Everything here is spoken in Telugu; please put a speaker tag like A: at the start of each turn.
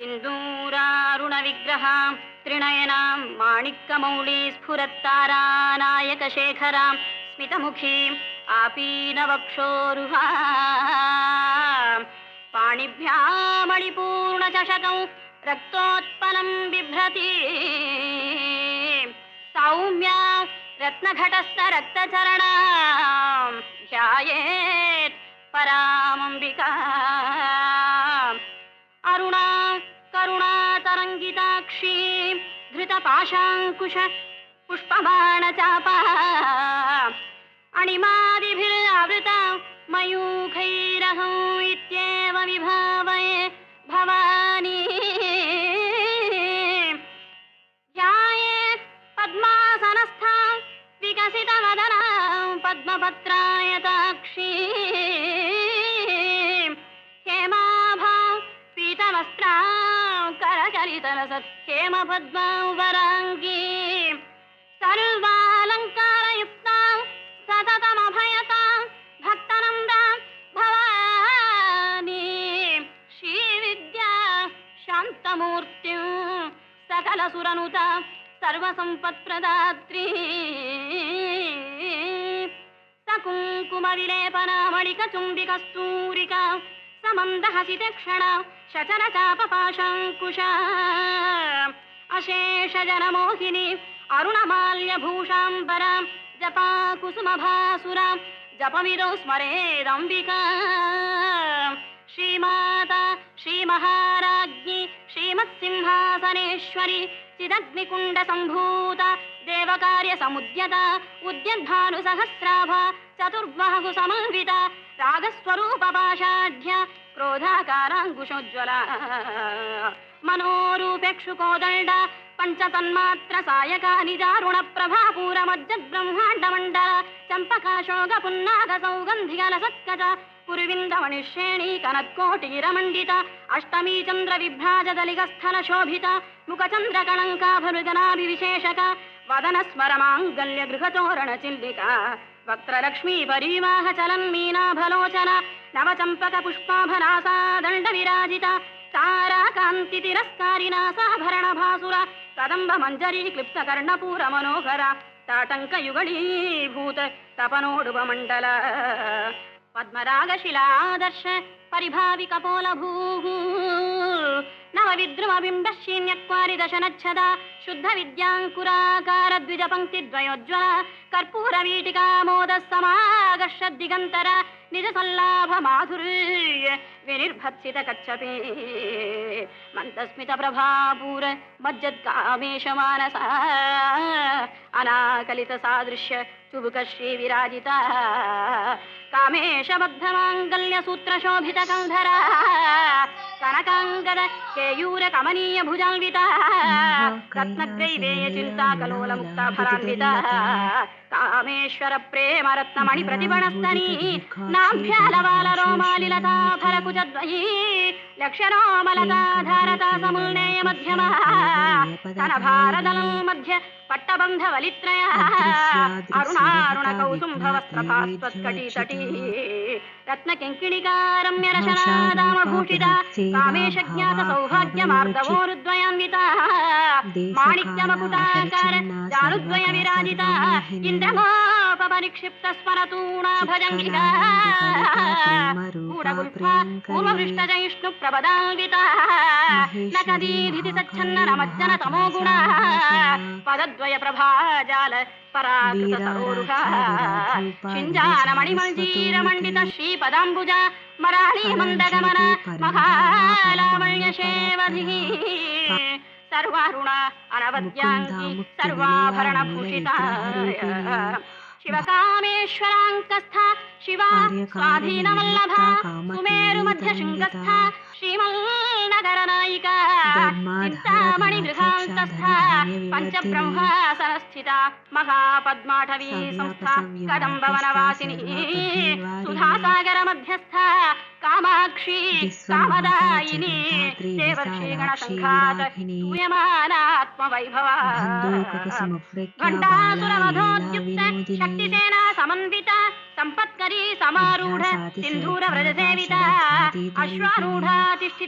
A: सिन्दूरारुण विग्रहां त्रिनयनां माणिक्यमौळी स्फुरत्तारानायकशेखरां स्मितमुखीम् आपीनवक्षोरुहा पाणिभ्यामणिपूर्णचषकौ रक्तोत्पलं बिभ्रति सौम्या रत्नघटस्थरक्तचरणां ध्यायेत् परामम्बिका करुणातरङ्गिताक्षी धृतपाशाङ्कुश पुष्पबाणचापा। अणिमादिभिरावृता मयूखैरहं इत्येव विभावये भवानी करचलितलसत् हेमपद्मां वराङ्गी सर्वालङ्कारयुक्तां सततमभयतां भक्तनन्दां भवानी श्रीविद्या शान्तमूर्तिं सकलसुरनुता सर्वसम्पत्प्रदात्री सकुङ्कुमविलेपनामणिकचुम्बिकस्तूरिका समन्दहसिते क्षणा शचरचापपाशाङ्कुशा अशेषजनमोहिनी अरुणमाल्यभूषाम्बरां जपा कुसुमभासुरां जपविदौ स्मरेदम्बिका श्रीमाता श्रीमहाराज्ञी श्रीमत्सिंहासनेश्वरी चिदग्निकुण्डसम्भूता देवकार्यसमुद्यता उद्यद्भानुसहस्राभा క్రోధాకారాంకుశోజ్వల. మనోరూపేక్షుకోదండ పంచతన్మాత్ర సాయక నిజారుణ ప్రభాపూర మజ్జద్బ్రహ్మాండ మండల చంపకాశోగ పున్నాగ సౌగంధిగల సత్కజ. పురువిందమణిశ్రేణీ కనత్కోటీరమండిత అష్టమీ చంద్ర విభ్రాజ దళిగ స్థల శోభిత. ముఖచంద్ర కళంకాభరుదనాభివిశేషక వదన స్మరమాంగల్య గృహతోరణ చిల్లిక. वक्लक्ष्मी परीवाह चलन मीना भलोचना नव चंपक पुष्पाभरासा दंड विराजिता तारा कांतिरस्कारिणा वक्त्रलक्ष्मी परिवाह चलन्, मीनाभलोचना नवचम्पकपुष्पाभनासा दण्डविराजिता ताराकान्तितिरस्कारिणा साभरणभासुरा कदम्बमञ्जरी क्लिप्तकर्णपूरमनोहरा ताटङ्कयुगळीभूत तपनोडुपमण्डल पद्मरागशिलादर्श పరిభావి కపోలభూ నవ విద్రుమబింబశీన్యక్వారిదశనచ్చద. శుద్ధ విద్యాంకురాకార ద్విజ పంక్తిద్వయోజ్వల కర్పూర వీటికామోద సమాగర్ష దిగంతర నిజ సల్లాభ మాధుర్య వినిర్భత్సిత కచ్చపే మందస్మిత ప్రభాపూర మజ్జద్కామేష మానస అనాకలిత సాదృశ్య చుబుక శ్రీ విరాజిత కామేశ బద్ధ మాంగల్య సూత్రశోభిత కంధర కనకాంగద కేయూర కమనీయ భుజాన్విత. రత్నగ్రైవేయ చింతా కలోల ముక్తాభరాన్విత కామేశ్వర ప్రేమ రత్నమణి ప్రతిభణస్తని
B: నాభ్యాలవాల రోమాలిలతాభర
A: లక్షణోమలతాధారత సముల్నే మధ్యమ
B: తన భారదలం
A: మధ్య పట్టబంధ వలిత్రయ
B: అరుణారుణ కౌసుంభ వస్త్రపాస్వత్కటీతటీ
A: రత్న కింకిణికారమ్య రశనాదామభూషిత
B: కామేశ జ్ఞాత సౌభాగ్య
A: మార్దవోరుద్వయాన్విత
B: మాణిక్యమకుటాకార జానుద్వయ విరాజిత
A: ఇంద్రమాపనిక్షిప్త స్మరతూణా భజంగిక
B: కూడగుల్ఫ
A: ప్ర శబదాన్వితా
B: నకదీరితి సచ్చన్న రమజ్జన తమో గుణ
A: పదద్వయ ప్రభాజాల పరాకృత సరోరుహ
B: సింజాన మణిమంజీర మండిత
A: శ్రీపదాంబుజ. మరాళీ మందగమన మహాలావణ్య సేవధి సర్వారుణ అనవద్యాంగి సర్వాభరణ భూషిత శివకామేశ్వరాంకస్థ శివా స్వాధీనవల్లభ
B: సుమేరుమధ్య శృంగస్థ
A: శ్రీమల్నగరనాయిక
B: చింతామణి గృహాంతస్థ పంచబ్రహ్మాసనస్థిత
A: మహాపద్మాఠవీ సంస్థ కదంబవనవాసిని
B: సుధాసాగర
A: మధ్యస్థ కామాక్షి
B: కామదాయిని దేవర్షీగణ సంఘాతహిని
A: తూయమానాత్మవైభవ
B: ఘంటాసురమధోద్యుక్త శక్తిసేన
A: సమన్విత సంపత్కరీ సమారూఢ
B: సింధూర వ్రజసేవిత అశ్వారూఢా